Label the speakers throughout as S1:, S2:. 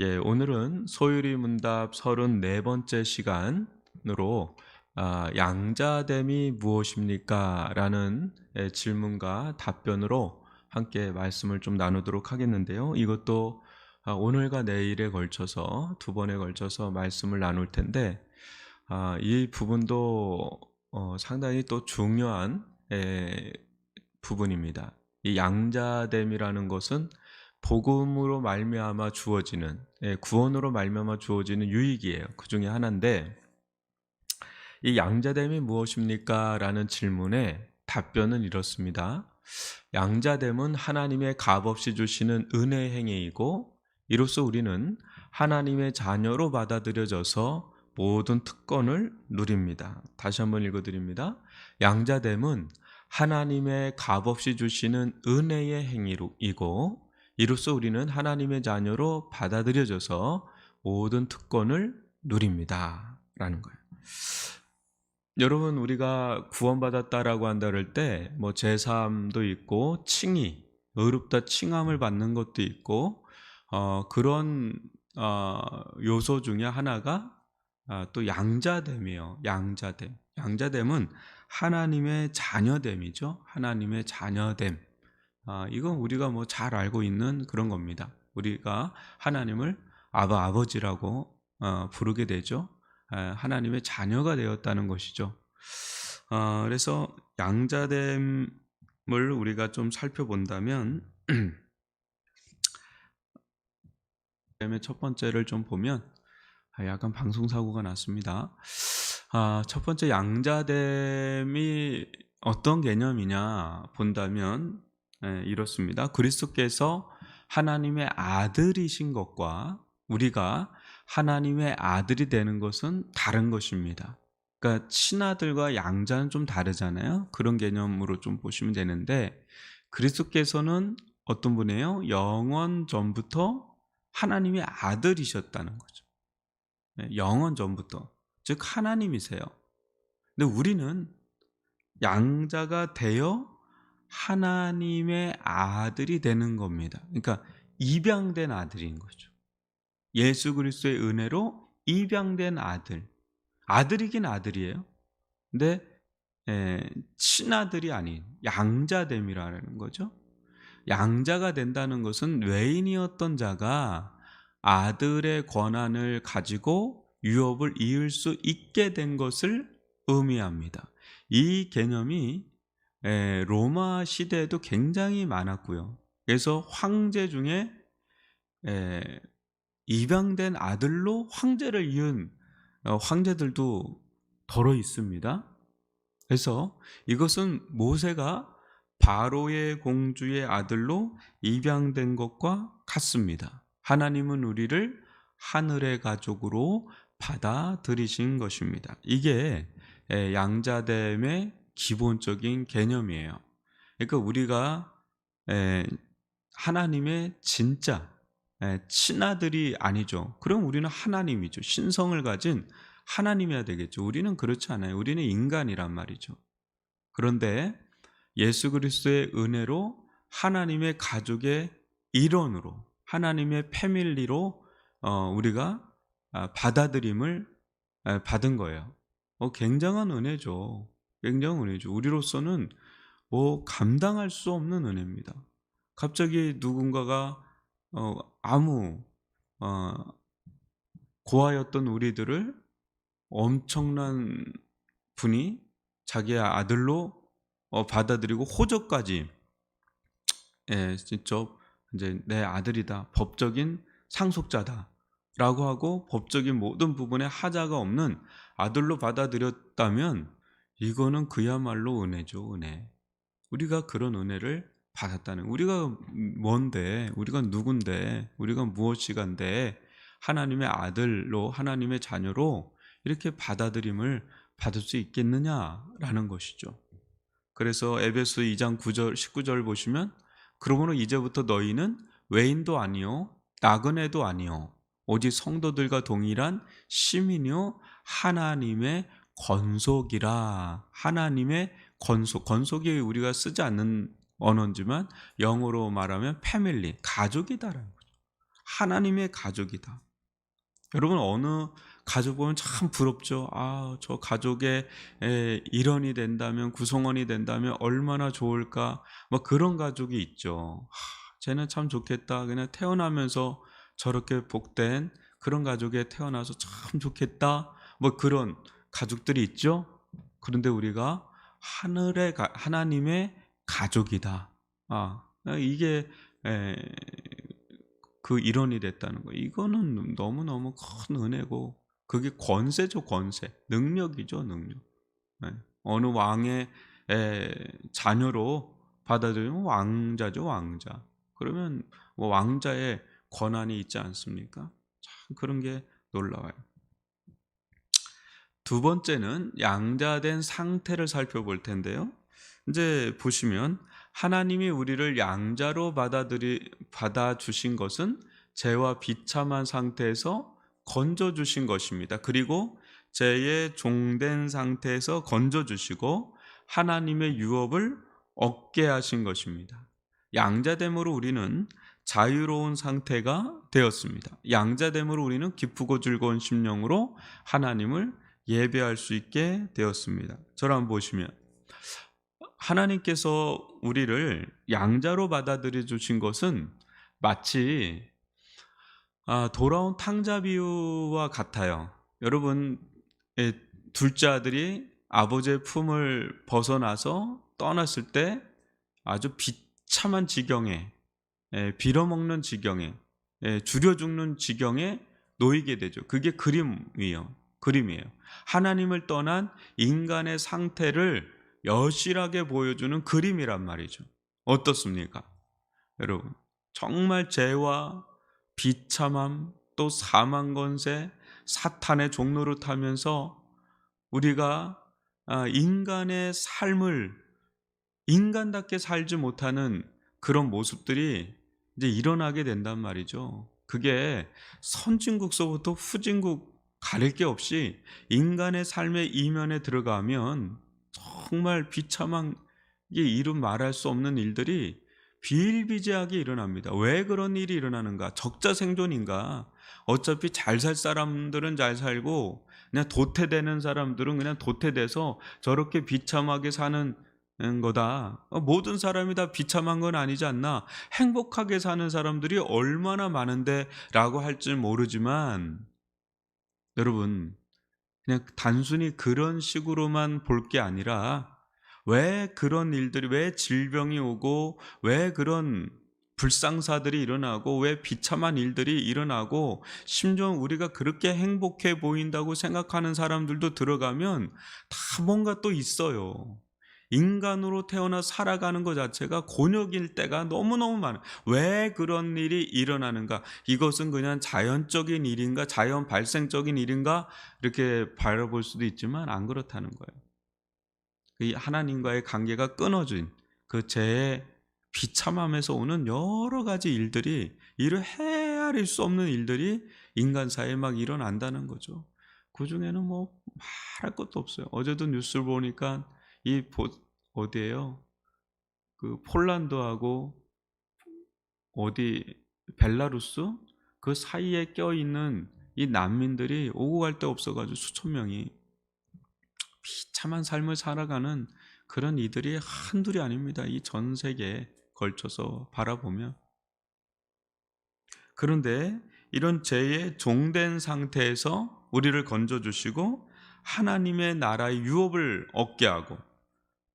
S1: 예, 오늘은 소유리 문답 34번째 시간으로 아, 양자됨이 무엇입니까? 라는 예, 질문과 답변으로 함께 말씀을 좀 나누도록 하겠는데요. 이것도 아, 오늘과 내일에 걸쳐서 두 번에 걸쳐서 말씀을 나눌 텐데 아, 이 부분도 어, 상당히 또 중요한 예, 부분입니다. 이 양자됨이라는 것은 복음으로 말미암아 주어지는 예, 구원으로 말미암아 주어지는 유익이에요. 그 중에 하나인데 이 양자됨이 무엇입니까?라는 질문에 답변은 이렇습니다. 양자됨은 하나님의 값없이 주시는 은혜 행위이고 이로써 우리는 하나님의 자녀로 받아들여져서 모든 특권을 누립니다. 다시 한번 읽어드립니다. 양자됨은 하나님의 값없이 주시는 은혜의 행위이고 이로써 우리는 하나님의 자녀로 받아들여져서 모든 특권을 누립니다. 라는 거예요. 여러분 우리가 구원받았다라고 한다 그럴 때뭐 제사함도 있고 칭의 의롭다 칭함을 받는 것도 있고 어, 그런 어, 요소 중에 하나가 어, 또 양자됨이에요. 양자됨. 양자됨은 하나님의 자녀됨이죠. 하나님의 자녀됨. 아, 이건 우리가 뭐 잘 알고 있는 그런 겁니다. 우리가 하나님을 아바 아버지라고 어, 부르게 되죠. 아, 하나님의 자녀가 되었다는 것이죠. 어, 그래서 양자됨을 우리가 좀 살펴본다면 첫 번째를 좀 보면 아, 약간 방송 사고가 났습니다. 아, 첫 번째 양자됨이 어떤 개념이냐 본다면 예, 이렇습니다. 그리스도께서 하나님의 아들이신 것과 우리가 하나님의 아들이 되는 것은 다른 것입니다. 그러니까 친아들과 양자는 좀 다르잖아요. 그런 개념으로 좀 보시면 되는데 그리스도께서는 어떤 분이에요? 영원 전부터 하나님의 아들이셨다는 거죠. 예, 영원 전부터 즉 하나님이세요. 근데 우리는 양자가 되어 하나님의 아들이 되는 겁니다. 그러니까 입양된 아들인 거죠. 예수 그리스도의 은혜로 입양된 아들. 아들이긴 아들이에요. 근데 에, 친아들이 아닌 양자됨이라는 거죠. 양자가 된다는 것은 외인이었던 자가 아들의 권한을 가지고 유업을 이을 수 있게 된 것을 의미합니다. 이 개념이 에, 로마 시대에도 굉장히 많았고요. 그래서 황제 중에 에, 입양된 아들로 황제를 이은 어, 황제들도 덜어 있습니다. 그래서 이것은 모세가 바로의 공주의 아들로 입양된 것과 같습니다. 하나님은 우리를 하늘의 가족으로 받아들이신 것입니다. 이게 양자됨의 기본적인 개념이에요. 그러니까 우리가 하나님의 진짜 친아들이 아니죠. 그럼 우리는 하나님이죠. 신성을 가진 하나님이어야 되겠죠. 우리는 그렇지 않아요. 우리는 인간이란 말이죠. 그런데 예수 그리스도의 은혜로 하나님의 가족의 일원으로 하나님의 패밀리로 어, 우리가 아, 받아들임을 받은 거예요. 어, 굉장한 은혜죠. 굉장한 은혜죠. 우리로서는 뭐 감당할 수 없는 은혜입니다. 갑자기 누군가가 어, 아무 어, 고아였던 우리들을 엄청난 분이 자기의 아들로 어, 받아들이고 호적까지 예, 직접 이제 내 아들이다 법적인 상속자다 라고 하고 법적인 모든 부분에 하자가 없는 아들로 받아들였다면 이거는 그야말로 은혜죠, 은혜. 우리가 그런 은혜를 받았다는 우리가 뭔데, 우리가 누군데, 우리가 무엇이간데 하나님의 아들로 하나님의 자녀로 이렇게 받아들임을 받을 수 있겠느냐라는 것이죠. 그래서 에베소 2장 9절 19절 보시면 그러므로 이제부터 너희는 외인도 아니요 나그네도 아니요 오직 성도들과 동일한 시민이요 하나님의 건속이라 하나님의 건속 건속이 우리가 쓰지 않는 언어지만 영어로 말하면 패밀리 가족이다라는 거죠. 하나님의 가족이다. 여러분 어느 가족 보면 참 부럽죠. 아, 저 가족의 에, 일원이 된다면 구성원이 된다면 얼마나 좋을까. 뭐 그런 가족이 있죠. 하, 쟤는 참 좋겠다. 그냥 태어나면서 저렇게 복된 그런 가족에 태어나서 참 좋겠다. 뭐 그런 가족들이 있죠. 그런데 우리가 하늘의 가- 하나님의 가족이다. 아, 이게 에, 그 일원이 됐다는 거. 이거는 너무 너무 큰 은혜고 그게 권세죠, 권세. 능력이죠, 능력. 네. 어느 왕의 에, 자녀로 받아들이면 왕자죠, 왕자. 그러면 뭐 왕자의 권한이 있지 않습니까? 참 그런 게 놀라워요. 두 번째는 양자된 상태를 살펴볼 텐데요. 이제 보시면 하나님이 우리를 양자로 받아들이 받아 주신 것은 죄와 비참한 상태에서 건져 주신 것입니다. 그리고 죄의 종된 상태에서 건져 주시고 하나님의 유업을 얻게 하신 것입니다. 양자됨으로 우리는 자유로운 상태가 되었습니다. 양자됨으로 우리는 기쁘고 즐거운 심령으로 하나님을 예배할 수 있게 되었습니다. 저를 한번 보시면 하나님께서 우리를 양자로 받아들여 주신 것은 마치 아, 돌아온 탕자 비유와 같아요. 여러분 의 둘째 아들이 아버지의 품을 벗어나서 떠났을 때 아주 비참한 지경에 에, 빌어먹는 지경에 에, 줄여 죽는 지경에 놓이게 되죠. 그게 그림이에요. 그림이에요. 하나님을 떠난 인간의 상태를 여실하게 보여주는 그림이란 말이죠. 어떻습니까? 여러분, 정말 죄와 비참함 또 사망 건세 사탄의 종로를 타면서 우리가 아, 인간의 삶을 인간답게 살지 못하는 그런 모습들이 이제 일어나게 된단 말이죠. 그게 선진국서부터 후진국 가릴 게 없이 인간의 삶의 이면에 들어가면 정말 비참한 게 이름 말할 수 없는 일들이 비일비재하게 일어납니다. 왜 그런 일이 일어나는가? 적자 생존인가? 어차피 잘 살 사람들은 잘 살고 그냥 도태되는 사람들은 그냥 도태돼서 저렇게 비참하게 사는 거다. 모든 사람이 다 비참한 건 아니지 않나? 행복하게 사는 사람들이 얼마나 많은데라고 할줄 모르지만 여러분 그냥 단순히 그런 식으로만 볼 게 아니라 왜 그런 일들이 왜 질병이 오고 왜 그런 불상사들이 일어나고 왜 비참한 일들이 일어나고 심지어 우리가 그렇게 행복해 보인다고 생각하는 사람들도 들어가면 다 뭔가 또 있어요. 인간으로 태어나 살아가는 것 자체가 곤욕일 때가 너무너무 많아요. 왜 그런 일이 일어나는가? 이것은 그냥 자연적인 일인가? 자연 발생적인 일인가? 이렇게 바라볼 수도 있지만 안 그렇다는 거예요. 이 하나님과의 관계가 끊어진 그 죄의 비참함에서 오는 여러 가지 일들이 이를 헤아릴 수 없는 일들이 인간사에 막 일어난다는 거죠. 그 중에는 뭐 말할 것도 없어요. 어제도 뉴스를 보니까 이 보, 어디에요? 그 폴란드하고 어디 벨라루스 그 사이에 껴 있는 이 난민들이 오고 갈 데 없어가지고 수천 명이 비참한 삶을 살아가는 그런 이들이 한둘이 아닙니다. 이 전 세계에 걸쳐서 바라보면 그런데 이런 죄의 종된 상태에서 우리를 건져 주시고 하나님의 나라의 유업을 얻게 하고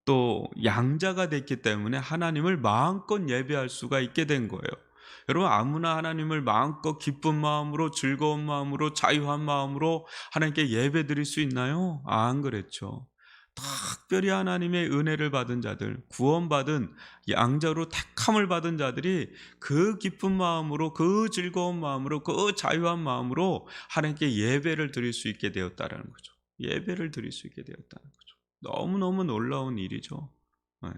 S1: 또 양자가 됐기 때문에 하나님을 마음껏 예배할 수가 있게 된 거예요. 여러분 아무나 하나님을 마음껏 기쁜 마음으로 즐거운 마음으로 자유한 마음으로 하나님께 예배 드릴 수 있나요? 안 그랬죠. 특별히 하나님의 은혜를 받은 자들, 구원받은 양자로 택함을 받은 자들이 그 기쁜 마음으로, 그 즐거운 마음으로, 그 자유한 마음으로 하나님께 예배를 드릴 수 있게 되었다라는 거죠. 예배를 드릴 수 있게 되었다는 거죠. 너무너무 놀라운 일이죠. 네.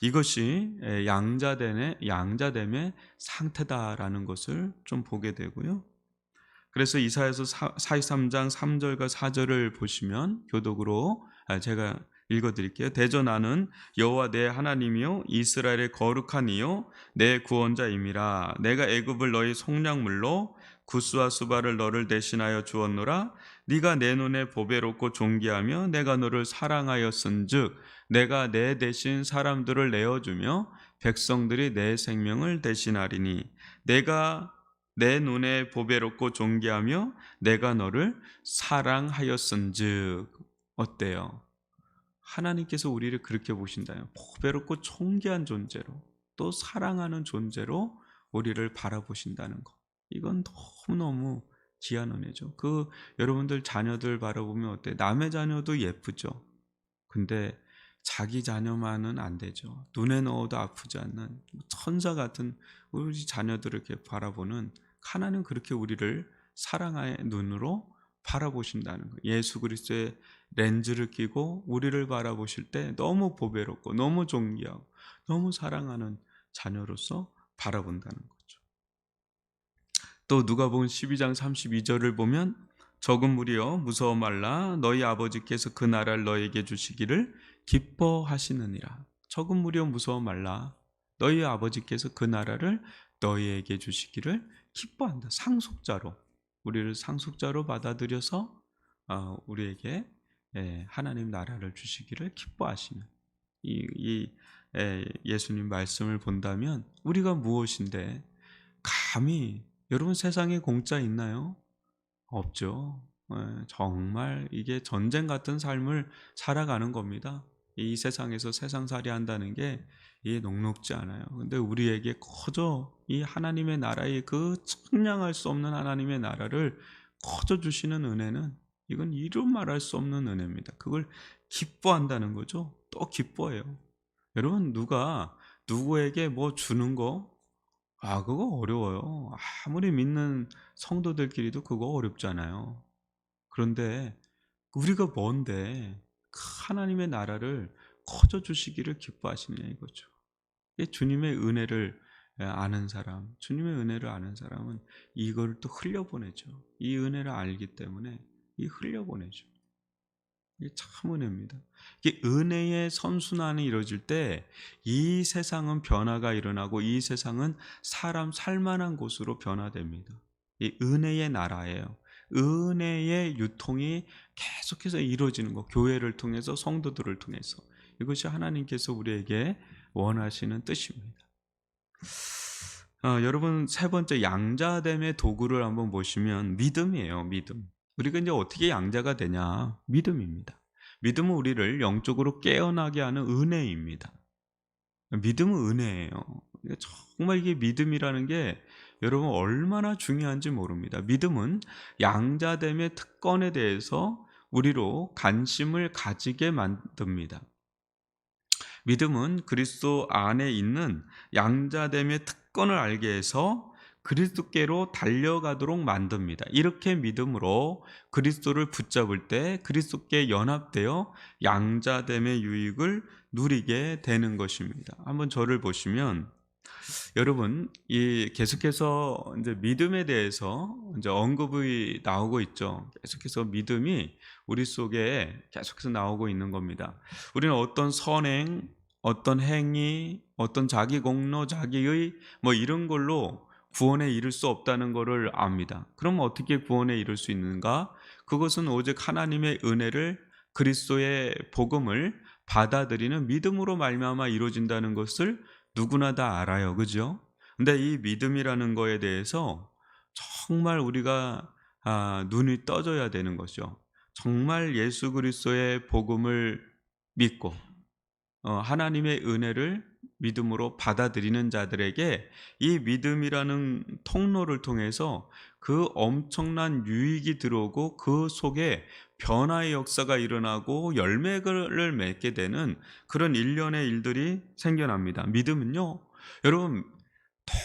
S1: 이것이 양자됨의, 양자됨의 상태다라는 것을 좀 보게 되고요. 그래서 이사에서 43장 3절과 4절을 보시면 교독으로 제가 읽어드릴게요. 대저 나는 여호와 내 하나님이요 이스라엘의 거룩한 이요 내 구원자임이라. 내가 애굽을 너희 속량물로 구스와 수바를 너를 대신하여 주었노라. 네가 내 눈에 보배롭고 존귀하며 내가 너를 사랑하였은즉 내가 내 대신 사람들을 내어주며 백성들이 내 생명을 대신하리니 내가 내 눈에 보배롭고 존귀하며 내가 너를 사랑하였은즉 어때요? 하나님께서 우리를 그렇게 보신다요. 보배롭고 존귀한 존재로 또 사랑하는 존재로 우리를 바라보신다는 것. 이건 너무너무 귀한 은혜죠. 그 여러분들 자녀들 바라보면 어때? 남의 자녀도 예쁘죠. 근데 자기 자녀만은 안 되죠. 눈에 넣어도 아프지 않는 천사 같은 우리 자녀들을 이렇게 바라보는 하나님 그렇게 우리를 사랑의 눈으로 바라보신다는 거예요. 예수 그리스도의 렌즈를 끼고 우리를 바라보실 때 너무 보배롭고 너무 존귀하고 너무 사랑하는 자녀로서 바라본다는 거죠. 또 누가복음 12장 32절을 보면 적은 무리여 무서워 말라 너희 아버지께서 그 나라를 너에게 주시기를 기뻐하시느니라. 적은 무리여 무서워 말라 너희 아버지께서 그 나라를 너희에게 주시기를 기뻐한다. 상속자로 우리를 상속자로 받아들여서 어, 우리에게 예, 하나님 나라를 주시기를 기뻐하시는 이, 이 예, 예수님 말씀을 본다면 우리가 무엇인데 감히 여러분 세상에 공짜 있나요? 없죠. 예, 정말 이게 전쟁 같은 삶을 살아가는 겁니다. 이 세상에서 세상살이 한다는 게 이게 녹록지 않아요. 근데 우리에게 거저 이 하나님의 나라의 그 청량할 수 없는 하나님의 나라를 거저 주시는 은혜는 이건 이루 말할 수 없는 은혜입니다. 그걸 기뻐한다는 거죠. 또 기뻐해요. 여러분 누가 누구에게 뭐 주는 거 아, 그거 어려워요. 아무리 믿는 성도들끼리도 그거 어렵잖아요. 그런데 우리가 뭔데 그 하나님의 나라를 커져 주시기를 기뻐하시느냐 이거죠. 주님의 은혜를 아는 사람, 주님의 은혜를 아는 사람은 이걸 또 흘려보내죠. 이 은혜를 알기 때문에 이 흘려보내죠. 이게 참 은혜입니다. 이게 은혜의 선순환이 이루어질 때 이 세상은 변화가 일어나고 이 세상은 사람 살만한 곳으로 변화됩니다. 이 은혜의 나라예요. 은혜의 유통이 계속해서 이루어지는 것, 교회를 통해서 성도들을 통해서 이것이 하나님께서 우리에게 원하시는 뜻입니다. 어, 여러분 세 번째 양자됨의 도구를 한번 보시면 믿음이에요. 믿음. 우리가 이제 어떻게 양자가 되냐? 믿음입니다. 믿음은 우리를 영적으로 깨어나게 하는 은혜입니다. 믿음은 은혜예요. 정말 이게 믿음이라는 게 여러분 얼마나 중요한지 모릅니다. 믿음은 양자됨의 특권에 대해서 우리로 관심을 가지게 만듭니다. 믿음은 그리스도 안에 있는 양자됨의 특권을 알게 해서 그리스도께로 달려가도록 만듭니다. 이렇게 믿음으로 그리스도를 붙잡을 때 그리스도께 연합되어 양자됨의 유익을 누리게 되는 것입니다. 한번 저를 보시면 여러분 이 계속해서 이제 믿음에 대해서 이제 언급이 나오고 있죠. 계속해서 믿음이 우리 속에 계속해서 나오고 있는 겁니다. 우리는 어떤 선행, 어떤 행위, 어떤 자기 공로, 자기의 뭐 이런 걸로 구원에 이를 수 없다는 것을 압니다. 그럼 어떻게 구원에 이를 수 있는가? 그것은 오직 하나님의 은혜를 그리스도의 복음을 받아들이는 믿음으로 말미암아 이루어진다는 것을 누구나 다 알아요. 그죠? 근데 이 믿음이라는 거에 대해서 정말 우리가 아, 눈이 떠져야 되는 것이죠. 정말 예수 그리스도의 복음을 믿고 어, 하나님의 은혜를 믿음으로 받아들이는 자들에게 이 믿음이라는 통로를 통해서 그 엄청난 유익이 들어오고 그 속에 변화의 역사가 일어나고 열매를 맺게 되는 그런 일련의 일들이 생겨납니다. 믿음은요, 여러분,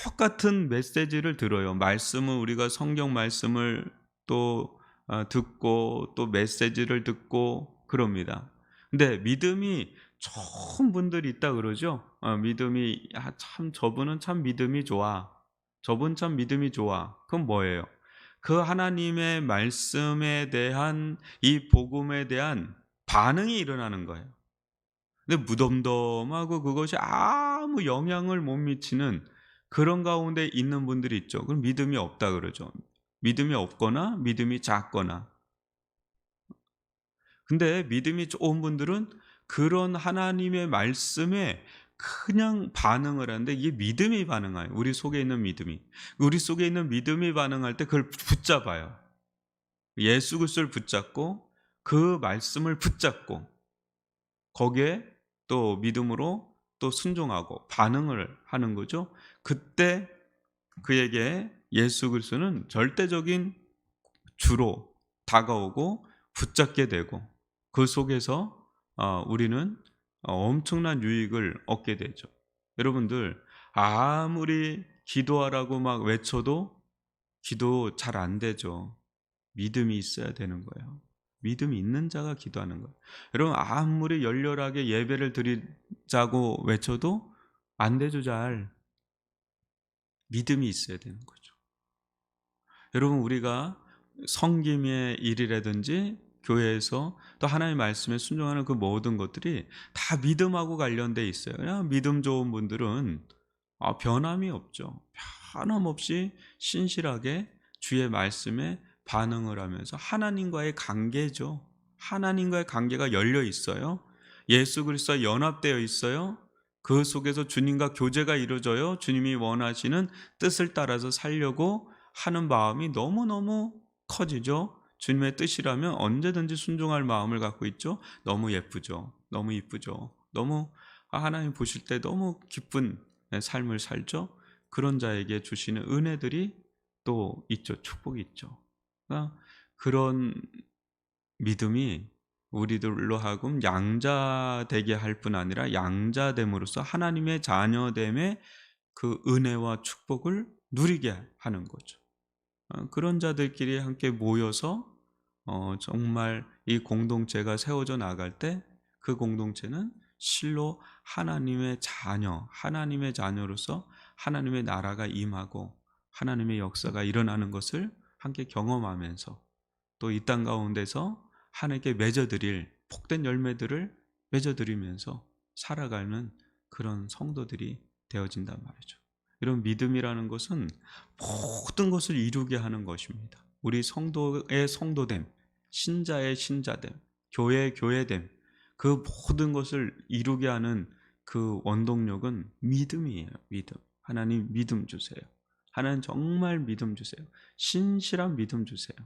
S1: 똑같은 메시지를 들어요. 말씀은 우리가 성경 말씀을 또 어, 듣고 또 메시지를 듣고 그럽니다. 근데 믿음이 좋은 분들이 있다 그러죠. 어, 믿음이 아, 참 저분은 참 믿음이 좋아. 저분 참 믿음이 좋아. 그건 뭐예요? 그 하나님의 말씀에 대한 이 복음에 대한 반응이 일어나는 거예요. 근데 무덤덤하고 그것이 아무 영향을 못 미치는 그런 가운데 있는 분들이 있죠. 그럼 믿음이 없다 그러죠. 믿음이 없거나 믿음이 작거나. 근데 믿음이 좋은 분들은 그런 하나님의 말씀에 그냥 반응을 하는데 이게 믿음이 반응해요. 우리 속에 있는 믿음이. 우리 속에 있는 믿음이 반응할 때 그걸 붙잡아요. 예수 그리스도를 붙잡고 그 말씀을 붙잡고 거기에 또 믿음으로 또 순종하고 반응을 하는 거죠. 그때 그에게 예수 그리스도는 절대적인 주로 다가오고 붙잡게 되고 그 속에서 어, 우리는 어, 엄청난 유익을 얻게 되죠. 여러분들 아무리 기도하라고 막 외쳐도 기도 잘 안 되죠. 믿음이 있어야 되는 거예요. 믿음이 있는 자가 기도하는 거예요. 여러분 아무리 열렬하게 예배를 드리자고 외쳐도 안 되죠 잘. 믿음이 있어야 되는 거죠. 여러분 우리가 성김의 일이라든지 교회에서 또 하나님의 말씀에 순종하는 그 모든 것들이 다 믿음하고 관련돼 있어요. 그냥 믿음 좋은 분들은 아, 변함이 없죠. 변함없이 신실하게 주의 말씀에 반응을 하면서 하나님과의 관계죠. 하나님과의 관계가 열려 있어요. 예수 그리스도와 연합되어 있어요. 그 속에서 주님과 교제가 이루어져요. 주님이 원하시는 뜻을 따라서 살려고 하는 마음이 너무너무 커지죠. 주님의 뜻이라면 언제든지 순종할 마음을 갖고 있죠. 너무 예쁘죠. 너무 이쁘죠. 너무 아, 하나님 보실 때 너무 기쁜 삶을 살죠. 그런 자에게 주시는 은혜들이 또 있죠. 축복이 있죠. 그러니까 그런 믿음이 우리들로 하여금 양자 되게 할 뿐 아니라 양자됨으로써 하나님의 자녀됨의 그 은혜와 축복을 누리게 하는 거죠. 어, 그런 자들끼리 함께 모여서 어, 정말 이 공동체가 세워져 나갈 때 그 공동체는 실로 하나님의 자녀, 하나님의 자녀로서 하나님의 나라가 임하고 하나님의 역사가 일어나는 것을 함께 경험하면서 또 이 땅 가운데서 하나님께 맺어드릴 복된 열매들을 맺어드리면서 살아가는 그런 성도들이 되어진단 말이죠. 이런 믿음이라는 것은 모든 것을 이루게 하는 것입니다. 우리 성도의 성도됨, 신자의 신자됨, 교회의 교회됨, 그 모든 것을 이루게 하는 그 원동력은 믿음이에요. 믿음. 하나님 믿음 주세요. 하나님 정말 믿음 주세요. 신실한 믿음 주세요.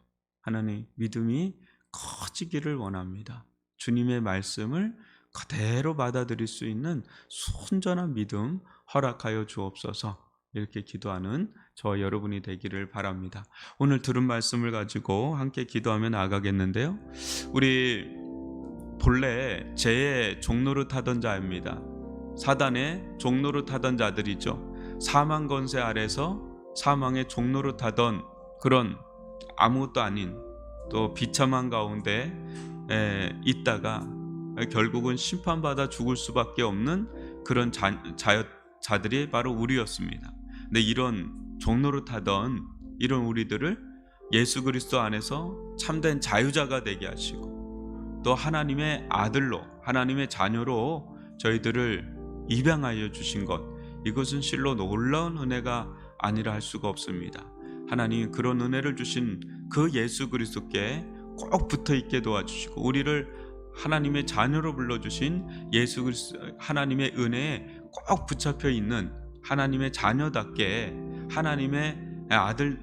S1: 하나님 믿음이 커지기를 원합니다. 주님의 말씀을 그대로 받아들일 수 있는 순전한 믿음 허락하여 주옵소서. 이렇게 기도하는 저 여러분이 되기를 바랍니다. 오늘 들은 말씀을 가지고 함께 기도하며 나가겠는데요. 우리 본래 죄의 종로를 타던 자입니다. 사단의 종로를 타던 자들이죠. 사망 건세 아래서 사망의 종로를 타던 그런 아무것도 아닌 또 비참한 가운데 있다가 결국은 심판받아 죽을 수밖에 없는 그런 자, 자, 자들이 바로 우리였습니다. 근데 이런 종로를 타던 이런 우리들을 예수 그리스도 안에서 참된 자유자가 되게 하시고 또 하나님의 아들로 하나님의 자녀로 저희들을 입양하여 주신 것 이것은 실로 놀라운 은혜가 아니라 할 수가 없습니다. 하나님 그런 은혜를 주신 그 예수 그리스도께 꼭 붙어 있게 도와주시고 우리를 하나님의 자녀로 불러 주신 예수 그리스도 하나님의 은혜에 꼭 붙잡혀 있는 하나님의 자녀답게 하나님의 아들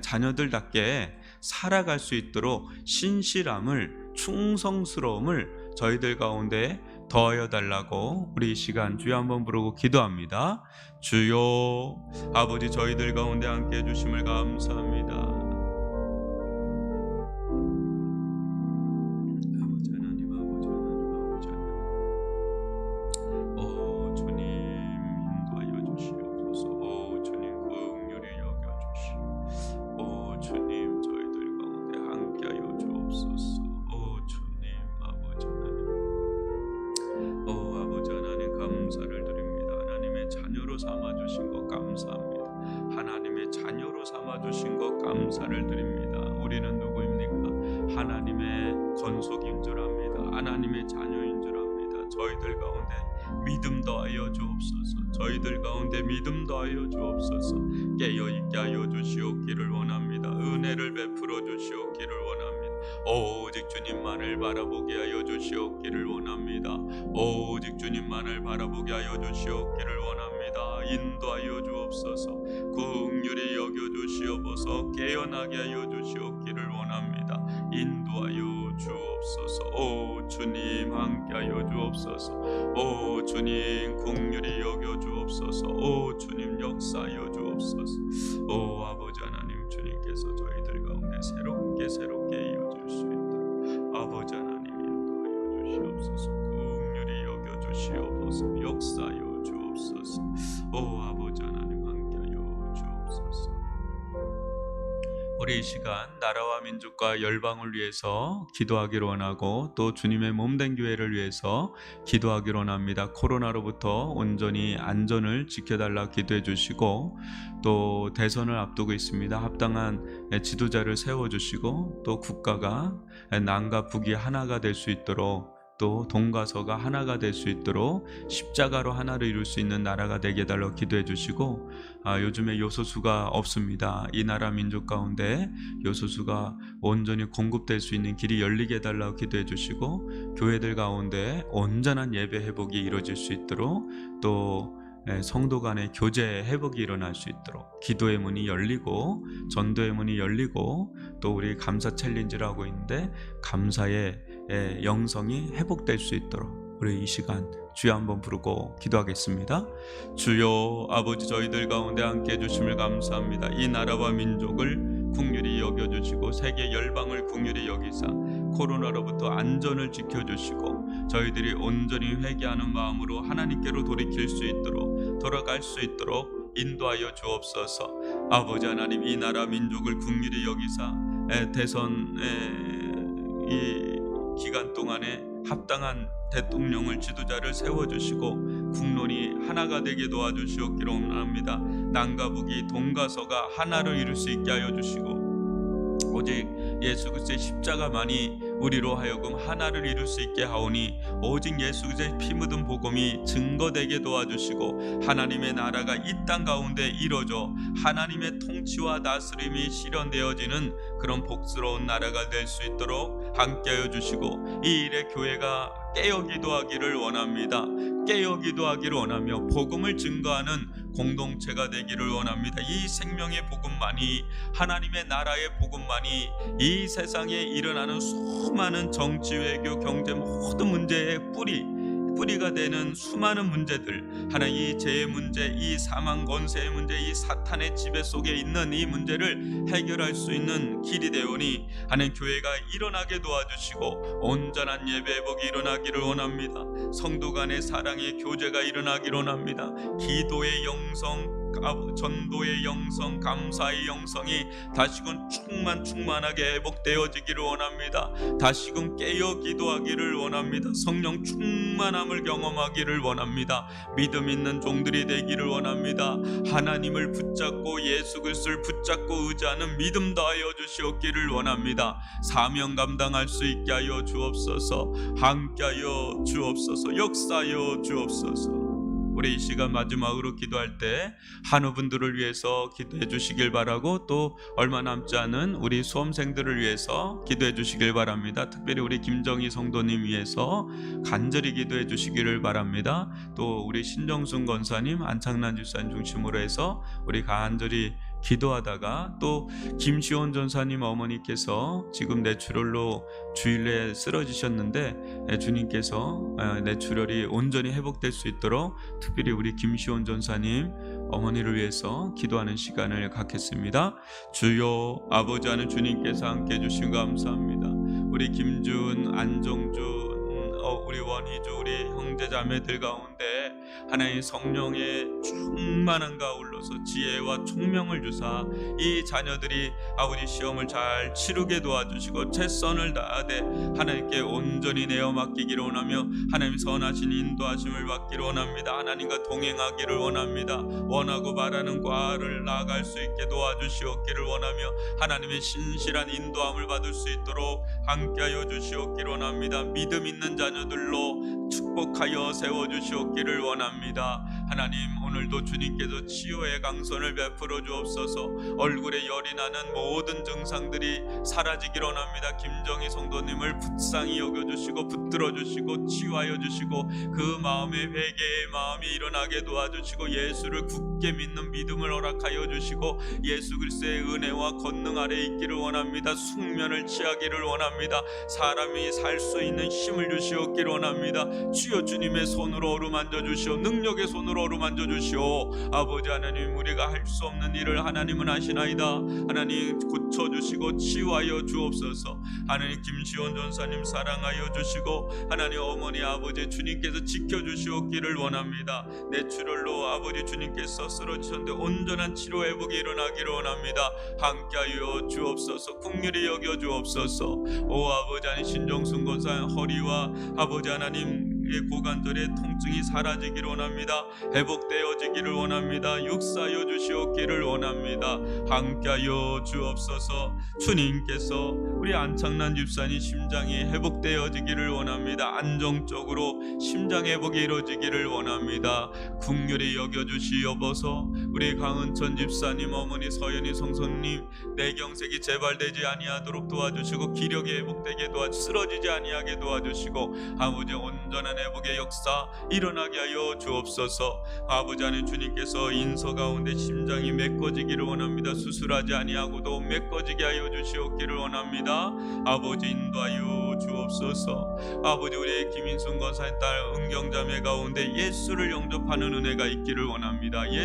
S1: 자녀들답게 살아갈 수 있도록 신실함을 충성스러움을 저희들 가운데 더하여 달라고 우리 이 시간 주여 한번 부르고 기도합니다. 주여 아버지 저희들 가운데 함께 해 주심을 감사합니다. 베풀어 주시옵기를 원합니다. 오직 주님만을 바라보게 하여 주시옵기를 원합니다. 오직 주님만을 바라보게 하여 주시옵기를 원합니다. 인도하여 주옵소서. 긍휼히 여겨 주시옵소서. 깨어나게 하여 주시옵기를 원합니다. 인도하여 주옵소서. 오 주님 함께하여 주옵소서. 오 주님 긍휼히 여겨 주옵소서. 오 주님 역사하여 주옵소서. 오 아버지 하나님 주님께서 저희들 가운데 새롭게 새롭게 이어질 수 있도록 아버지 하나님 인도하여 주시옵소서. 긍휼히 여겨 주시옵소서. 역사하여 주옵소서. 오 우리 이 시간 나라와 민족과 열방을 위해서 기도하기를 원하고 또 주님의 몸된 교회를 위해서 기도하기를 원합니다. 코로나로부터 온전히 안전을 지켜달라 기도해 주시고 또 대선을 앞두고 있습니다. 합당한 지도자를 세워 주시고 또 국가가 남과 북이 하나가 될 수 있도록 또 동과 서가 하나가 될 수 있도록 십자가로 하나를 이룰 수 있는 나라가 되게 해달라 기도해 주시고 아, 요즘에 요소수가 없습니다. 이 나라 민족 가운데 요소수가 온전히 공급될 수 있는 길이 열리게 해달라고 기도해 주시고 교회들 가운데 온전한 예배 회복이 이루어질 수 있도록 또 예, 성도 간의 교제 회복이 일어날 수 있도록 기도의 문이 열리고 전도의 문이 열리고 또 우리 감사 챌린지를 하고 있는데 감사의 예, 영성이 회복될 수 있도록 우리 이 시간 주여 한번 부르고 기도하겠습니다. 주여 아버지 저희들 가운데 함께 해주심을 감사합니다. 이 나라와 민족을 국률이 여겨주시고 세계 열방을 국률이 여기사 코로나로부터 안전을 지켜주시고 저희들이 온전히 회개하는 마음으로 하나님께로 돌이킬 수 있도록 돌아갈 수 있도록 인도하여 주옵소서. 아버지 하나님 이 나라 민족을 국률이 여기사 에, 대선의 이 기간 동안에 합당한 대통령을 지도자를 세워주시고 국론이 하나가 되게 도와주시옵기를 원합니다. 남과 북이 동과 서가 하나를 이룰 수 있게 하여 주시고 오직 예수 그리스도의 십자가만이 우리로 하여금 하나를 이룰 수 있게 하오니 오직 예수 그리스도의 피 묻은 복음이 증거되게 도와주시고 하나님의 나라가 이 땅 가운데 이루어져 하나님의 통치와 다스림이 실현되어지는 그런 복스러운 나라가 될 수 있도록 함께하여 주시고 이 일에 교회가 깨어 기도하기를 원합니다. 깨어 기도하기를 원하며 복음을 증거하는 공동체가 되기를 원합니다. 이 생명의 복음만이 하나님의 나라의 복음만이 이 세상에 일어나는 수많은 정치 외교 경제 모든 문제의 뿌리 뿌리가 되는 수많은 문제들 하나 이 죄의 문제 이 사망 권세의 문제 이 사탄의 지배 속에 있는 이 문제를 해결할 수 있는 길이 되오니 하나님 교회가 일어나게 도와주시고 온전한 예배 회복이 일어나기를 원합니다. 성도 간의 사랑의 교제가 일어나기를 원합니다. 기도의 영성 전도의 영성, 감사의 영성이 다시금 충만 충만하게 회복되어지기를 원합니다. 다시금 깨어 기도하기를 원합니다. 성령 충만함을 경험하기를 원합니다. 믿음 있는 종들이 되기를 원합니다. 하나님을 붙잡고 예수 그리스도를 붙잡고 의지하는 믿음 다하여 주시옵기를 원합니다. 사명 감당할 수 있게 하여 주옵소서. 함께 하여 주옵소서. 역사하여 주옵소서. 우리 이 시간 마지막으로 기도할 때 한우분들을 위해서 기도해 주시길 바라고 또 얼마 남지 않은 우리 수험생들을 위해서 기도해 주시길 바랍니다. 특별히 우리 김정희 성도님 위해서 간절히 기도해 주시기를 바랍니다. 또 우리 신정순 권사님, 안창란 집사님 중심으로 해서 우리 간절히 기도하다가 또 김시원 전사님 어머니께서 지금 뇌출혈로 주일에 쓰러지셨는데 예, 주님께서 예, 뇌출혈이 온전히 회복될 수 있도록 특별히 우리 김시원 전사님 어머니를 위해서 기도하는 시간을 갖겠습니다. 주여 아버지 하는 주님께서 함께 해주신 감사합니다. 우리 김준, 안정준, 어, 우리 원희주, 우리 형제자매들 가운데 하나님 성령의 충만한 가울로서 지혜와 총명을 주사 이 자녀들이 아버지 시험을 잘 치르게 도와주시고 최선을 다하되 하나님께 온전히 내어 맡기기를 원하며 하나님 선하신 인도하심을 받기를 원합니다. 하나님과 동행하기를 원합니다. 원하고 바라는 과를 나아갈 수 있게 도와주시옵기를 원하며 하나님의 신실한 인도함을 받을 수 있도록 함께하여 주시옵기를 원합니다. 믿음 있는 자녀들로 축복하여 세워 주시옵기를 원합니다. 하나님 오늘도 주님께서 치유의 강선을 베풀어 주옵소서 얼굴에 열이 나는 모든 증상들이 사라지기를 원합니다. 김정희 성도님을 불쌍히 여겨주시고 붙들어 주시고 치유하여 주시고 그 마음에 회개의 마음이 일어나게 도와주시고 예수를 굳게 믿는 믿음을 허락하여 주시고 예수 그리스도의 은혜와 권능 아래 있기를 원합니다. 숙면을 취하기를 원합니다. 사람이 살 수 있는 힘을 주시옵기를 원합니다. 주여 주님의 손으로 어루만져 주시오 능력의 손으로 어루만져 주시오 아버지 하나님 우리가 할 수 없는 일을 하나님은 하시나이다. 하나님 고쳐 주시고 치유하여 주옵소서. 하나님 김시원 전사님 사랑하여 주시고 하나님 어머니 아버지 주님께서 지켜 주시옵기를 원합니다. 내추럴로 아버지 주님께서 쓰러지셨는데 온전한 치료 회복이 일어나기를 원합니다. 함께하여 주옵소서. 국률이 여겨 주옵소서. 오 아버지 하나님 신종순 권사 허리와 아버지 하나님 의 고관절의 통증이 사라지기를 원합니다. 회복되어지기를 원합니다. 육사여 주시옵기를 원합니다. 함께하여 주옵소서. 주님께서 우리 안창란 집사님 심장이 회복되어지기를 원합니다. 안정적으로 심장 회복이 이루어지기를 원합니다. 국률이 여겨 주시옵소서. 우리 강은천 집사님 어머니 서연이 성선님 내경색이 재발되지 아니하도록 도와주시고 기력이 회복되게 도와 쓰러지지 아니하게 도와주시고 아버지 온전한 회복의 역사 일어나게 하여 주옵소서. 아버지 하나님 주님께서 인서 가운데 심장이 메꿔지기를 원합니다. 수술하지 아니하고도 메꿔지게 하여 주시옵기를 원합니다. 아버지 인도하여 주옵소서. 아버지 우리의 김인순 권사의 딸 은경자매 가운데 예수를 영접하는 은혜가 있기를 원합니다. 예-